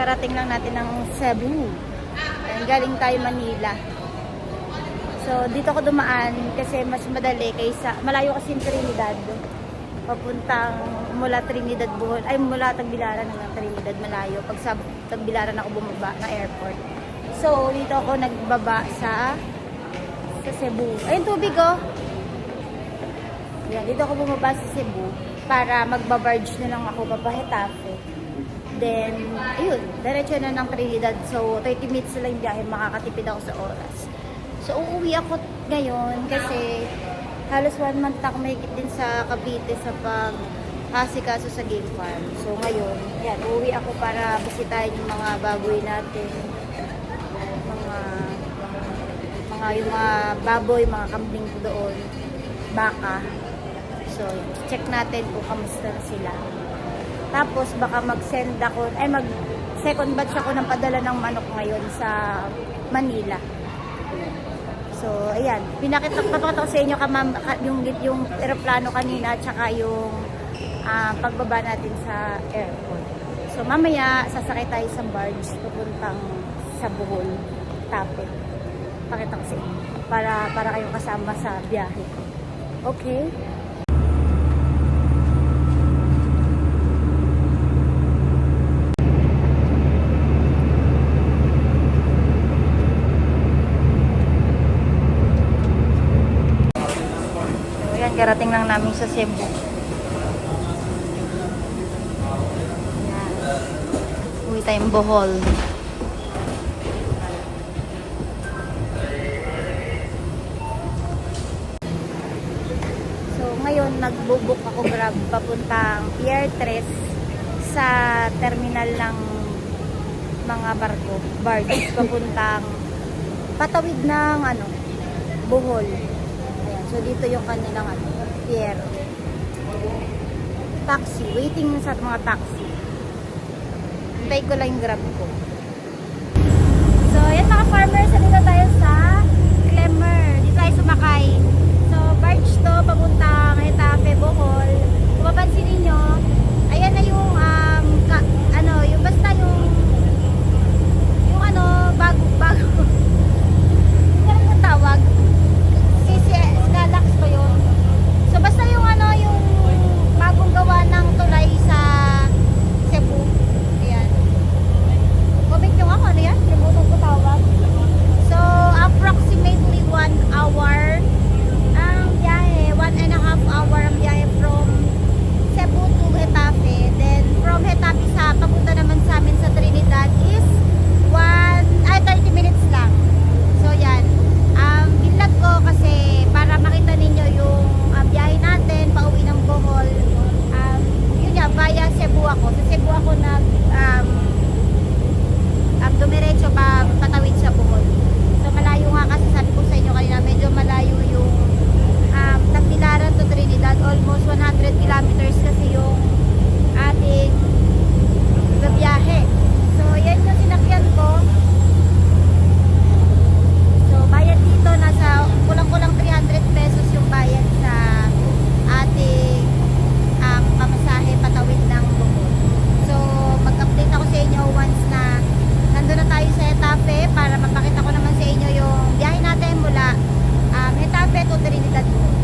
kakarating lang natin ng Cebu. Ayan, galing tayo Manila. So, dito ako dumaan kasi mas madali kaysa, malayo kasi yung Trinidad. Papuntang mula Trinidad, Bohol, ay mula Tagbilaran hanggang Trinidad, malayo. Pag sa Tagbilaran ako bumaba na airport. So, dito ako nagbaba sa sa Cebu. Ayun, tubig oh. Yan, dito ako bumaba sa Cebu para magbabarge na lang ako papahitafe. Then, ayun, diretso na ng Trinidad. So, 30 minutes lang yung biyahe, makakatipid ako sa oras. So, uuwi ako ngayon kasi halos one month ako mahigit din sa Cavite sa pag asikaso sa game farm. So, ngayon, yan, uuwi ako para bisitahin yung mga baboy natin. Mga, mga, yung mga baboy, mga kambing doon. Baka. So, check natin kung kamusta sila. Tapos, baka mag-send ako, ay mag second batch ako ng padala ng manok ngayon sa Manila. So, ayan. Pinakita, ko sa inyo ka- yung, yung aeroplano kanina at saka yung ah, pagbaba natin sa airport. So, mamaya, sasakay tayo sa barge papuntang sa Bohol, Tape. Pakita ko sa inyo. Para, para kayong kasama sa biyahe ko. Okay? So, yan, karating lang namin sa Cebu. Yan. Uwi tayong Bohol. So, ngayon, nagbubuk ako grab papuntang Pier 3 sa terminal ng mga barko, barge, papuntang patawid ng ano, Bohol. Ayan, so dito yung kanilang ano, pier. Taxi, waiting sa mga taxi. Hintay ko lang yung grab ko. So, yan mga farmers, dito tayo sa Clemmer. Dito tayo sumakay. So, barge to, papuntang Hetafe, Bohol. Kung mapansin ninyo, ayan na yung, um, ka- ano, yung basta yung, yung ano, bago, bago. Ano yung tawag? CCS, Galax ba yun? So, basta yung ano, yung bagong gawa ng tulay sa Cebu. Ayan. Comment nyo ako, ano yan? Limutan ko tawag. So, approximately one hour ang biyahe. One and a half hour ang biyahe from Cebu to Hetafe. Then, from Hetafe sa papunta naman sa amin sa Trinidad is one, ay, 30 minutes lang. So, yan. Um, binlog ko kasi para makita ninyo yung uh, biyahe natin, pauwi ng Bohol. Um, yun nga, via Cebu ako. Sa Cebu ako nag, um, um, dumiretso pa patawid sa Bohol. So malayo nga kasi sabi ko sa inyo kanina medyo malayo yung um, Tagbilaran to Trinidad almost 100 kilometers kasi yung ating biyahe. So yan yung sinakyan ko. So bayad dito nasa kulang-kulang 300 pesos yung bayad sa ating um, pamasahe patawid ng Bohol. So mag-update ako sa inyo once na nandun na tayo sa Etape para mapakita ko naman sa inyo yung biyahe natin mula um, Etape to Trinidad Bohol.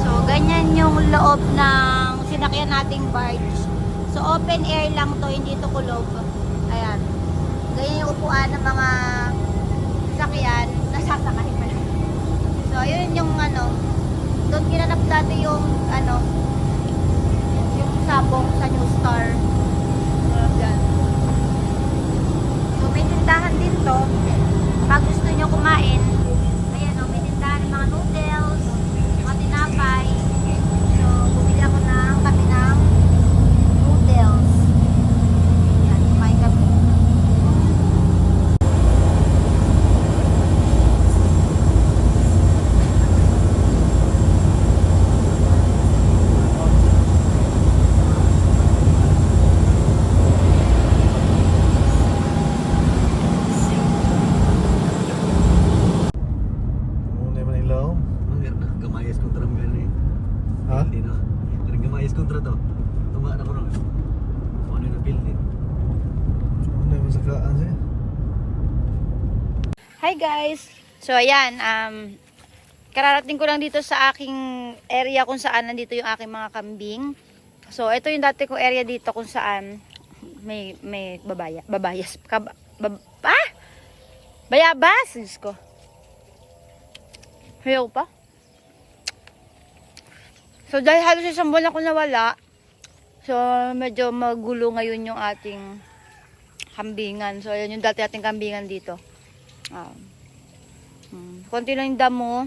So ganyan yung loob ng sinakyan nating barge. So open air lang to, hindi to kulob. Ayan. Ganyan yung upuan ng mga sasakyan, nasasakay pa lang. So, ayun yung ano, doon ginanap dati yung ano, yung sabong sa New Star. Yan. So, may tindahan din to. Pag gusto nyo kumain, ayan o, may tindahan ng mga noodles, mga tinapay. So, bumili ako ng kami ng noodles. Yan, kumain kami. Muna man ilaw. Mangger na, gamayas kontra mo gani. Ha? Hindi no. Karang gamayas kontra to. Tunga na ko ron. Ano na building. Muna man sa daan siya. Hi guys! So ayan, um, kararating ko lang dito sa aking area kung saan nandito yung aking mga kambing. So ito yung dati kong area dito kung saan may may babaya, babayas, kab, bab, ah! Bayabas! Diyos ko. Ayaw pa. So dahil halos isang buwan ako nawala, so medyo magulo ngayon yung ating kambingan. So ayan yung dati ating kambingan dito. Um, hmm, konti lang yung damo.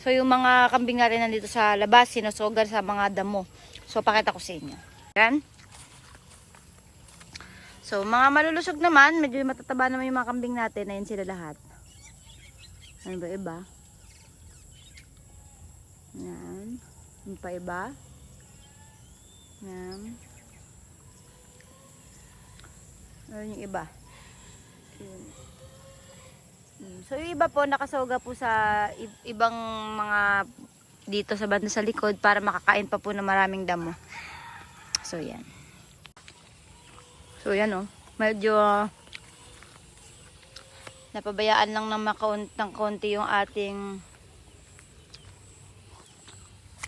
So yung mga kambing nga rin nandito sa labas, sinusugar sa mga damo. So pakita ko sa inyo. Yan. So mga malulusog naman, medyo matataba naman yung mga kambing natin. Ayan sila lahat. Ano ba iba? Yan. Ano pa iba? Yan. Ano yung iba? Yun. Mm, So yung iba po nakasawga po sa ibang mga dito sa banda sa likod para makakain pa po ng maraming damo. So yan. So yan oh. Medyo ah, napabayaan lang ng makaun- ng konti yung ating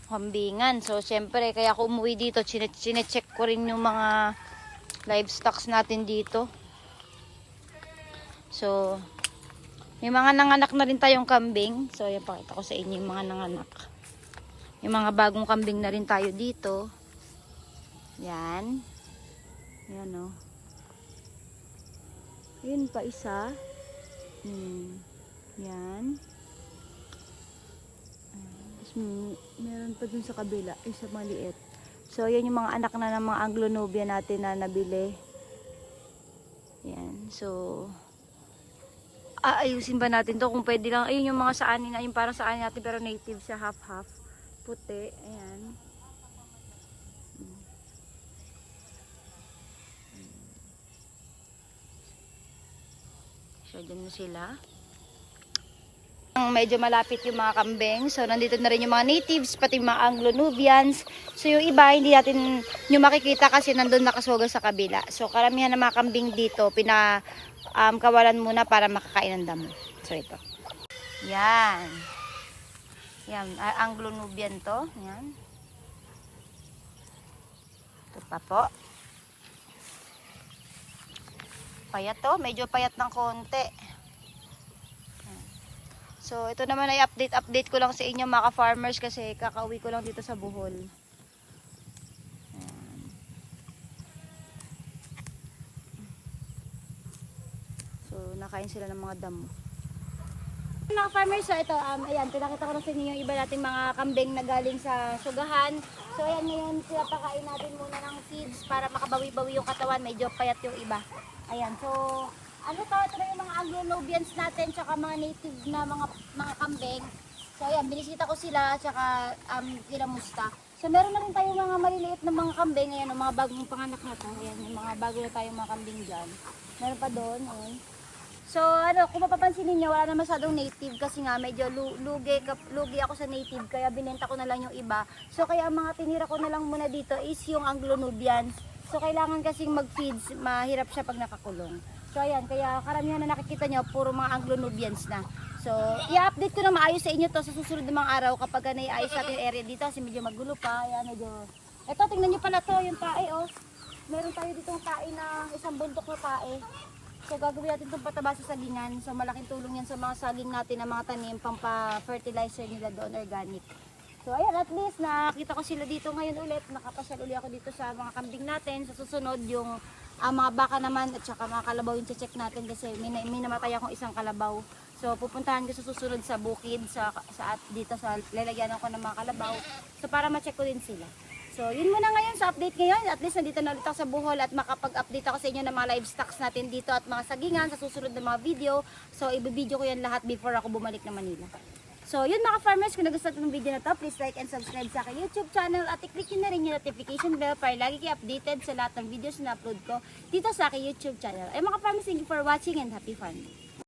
kambingan. So syempre kaya ako umuwi dito, chine- chine-check ko rin yung mga livestocks natin dito. So may mga nanganak na rin tayong kambing. So, yan, pakita ko sa inyo yung mga nanganak. Yung mga bagong kambing na rin tayo dito. Yan. Yan. Oh. Yun pa isa. Hmm. Yan. Ayan. Tapos, may- meron pa dun sa kabila. Isa maliit. So, yan yung mga anak na ng mga Anglo-Nubia natin na nabili. Yan. So, aayusin ba natin to? Kung pwede lang ayun yung mga saanin na yung parang saanin natin pero native siya half half. Puti ayan. So dyan na sila medyo malapit yung mga kambing so nandito na rin yung mga natives pati mga Anglo-Nubians so yung iba hindi natin nyo makikita kasi nandun nakasuga sa kabila so karamihan ng mga kambing dito pina um, muna para makakain ng damo. So ito. Yan. Yan. Anglo-Nubian to. Yan. Ito pa po. Payat to. Medyo payat ng konti. So ito naman ay update-update ko lang sa inyo mga farmers kasi kakauwi ko lang dito sa Bohol. Yan. So, nakain sila ng mga damo. Mga farmers, so ito, um, ayan, pinakita ko na sa inyo yung iba nating mga kambing na galing sa sugahan. So, ayan, ngayon sila pakain natin muna ng seeds para makabawi-bawi yung katawan. Medyo payat yung iba. Ayan, so, ano to, ito yung mga Anglo-Nubians natin, tsaka mga native na mga mga kambing. So, ayan, binisita ko sila, tsaka um, kinamusta. So, meron na rin tayong mga maliliit na mga kambing. Ayan, mga bagong panganak na to. Ayan, yung mga bago na tayong mga kambing dyan. Meron pa doon, ayan. So, ano, kung mapapansin ninyo, wala na masyadong native kasi nga medyo lu- lugi, lugi ako sa native kaya binenta ko na lang yung iba. So, kaya ang mga tinira ko na lang muna dito is yung Anglo-Nubians. So, kailangan kasing mag-feeds, mahirap siya pag nakakulong. So, ayan, kaya karamihan na nakikita nyo, puro mga Anglo-Nubians na. So, i-update ko na maayos sa inyo to sa susunod ng mga araw kapag naiayos natin yung area dito kasi medyo magulo pa. Ayan, medyo... Ito, tingnan nyo pala to, yung tae, oh. Meron tayo ditong tae na isang bundok na tae. So gagawin natin itong pataba sa sagingan. So malaking tulong yan sa mga saging natin na mga tanim pampa-fertilizer nila doon organic. So ayan at least nakita ko sila dito ngayon ulit. Nakapasyal ulit ako dito sa mga kambing natin. Sa susunod yung ah, mga baka naman at saka mga kalabaw yung check natin kasi may, may namatay akong isang kalabaw. So pupuntahan ko sa susunod sa bukid sa, sa at dito sa lalagyan ko ng mga kalabaw. So para ma-check ko din sila. So, yun muna ngayon sa update ngayon. At least nandito na ulit ako sa Bohol at makapag-update ako sa inyo ng mga livestocks natin dito at mga sagingan sa susunod na mga video. So, ibibideo ko yan lahat before ako bumalik na Manila. So, yun mga farmers, kung nagustuhan ng video na to, please like and subscribe sa aking YouTube channel at i-click nyo na rin yung notification bell para lagi kayo updated sa lahat ng videos na upload ko dito sa aking YouTube channel. Ay mga farmers, thank you for watching and happy farming.